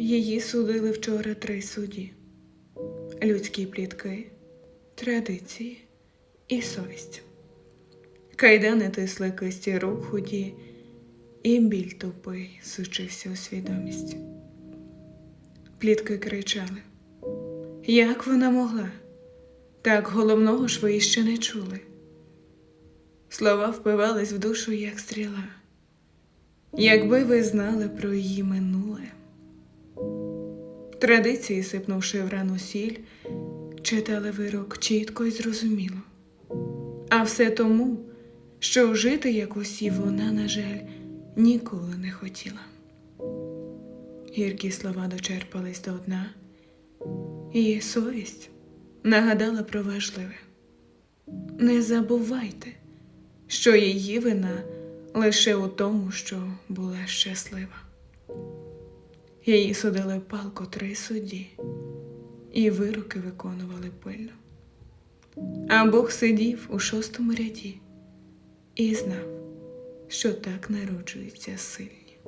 Її судили вчора три судді: людські плітки, традиції і совість. Кайдани тисли кисті рук худі, і біль тупий сучився у свідомість. Плітки кричали. Як вона могла? Так головного ж ви іще не чули. Слова впивались в душу, як стріла. Якби ви знали про її минуле. Традиції, сипнувши в рану сіль, читали вирок чітко і зрозуміло. А все тому, що жити як усі вона, на жаль, ніколи не хотіла. Гіркі слова дочерпались до дна, і совість нагадала про важливе. Не забувайте, що її вина лише у тому, що була щаслива. Її судили палко три судді, і вироки виконували пильно. А Бог сидів у шостому ряді і знав, що так народжуються сильні.